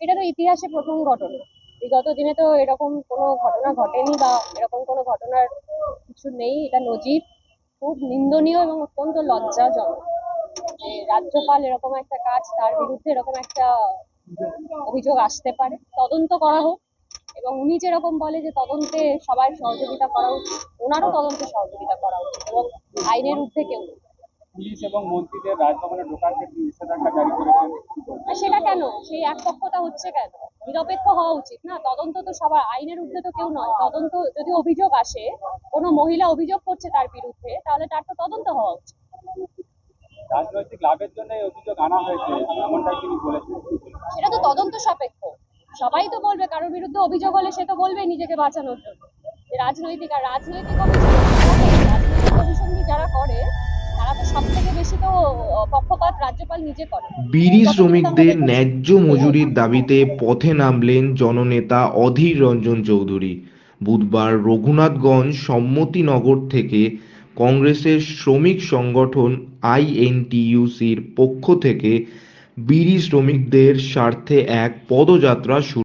এটা তো ইতিহাসে প্রথম ঘটনা। বিগত দিনে তো এরকম কোনো ঘটনা ঘটেনি বা এরকম কোনো ঘটনার কিছু নেই। এটা নজির, খুব নিন্দনীয় এবং অত্যন্ত লজ্জাজনক। যে রাজ্যপাল এরকম একটা কাজ, তার বিরুদ্ধে এরকম একটা অভিযোগ আসতে পারে। তদন্ত করা হোক এবং উনি যেরকম বলে যে তদন্তে সবাই সহযোগিতা করা উচিত, ওনারও তদন্তে সহযোগিতা করা উচিত এবং আইনের ঊর্ধ্বে কেউ। পুলিশ এবং মন্ত্রীদের রাজভবনে ঢোকার ক্ষেত্রে নিষেধাজ্ঞা জারি করেছেন সেটা কেন? সেই একপক্ষতা হচ্ছে কেন? নিরপেক্ষ হওয়া উচিত না? তদন্ত তো সবার আইনের ঊর্ধ্বে তো কেউ নয়। তদন্ত যদি অভিযোগ আসে কোনো মহিলা অভিযোগ করছে তার বিরুদ্ধে তাহলে তার তো তদন্ত হওয়া উচিত। রাজনৈতিক লাভের জন্য এই অভিযোগ আনা হয়েছে এমনটাই তিনি বলেছেন। সেটা তো তদন্ত সাপেক্ষ। সবাই তো বলবে কারোর বিরুদ্ধে অভিযোগ হলে সে তো বলবে নিজেকে বাঁচানোর জন্য। রাজনৈতিক আর রাজনৈতিক অভিযোগ সব থেকে বেশি তো আহ, পক্ষপাত রাজ্যপাল নিজে বিড়ি শ্রমিকদের ন্যায্য মজুরির দাবিতে পথে নামলেন জননেতা অধীর রঞ্জন চৌধুরী। বুধবার রঘুনাথগঞ্জ সম্মতিনগর থেকে কংগ্রেসের শ্রমিক সংগঠন আইএনটিইউসির পক্ষ থেকে বিড়ি শ্রমিকদের স্বার্থে এক পদযাত্রা শুরু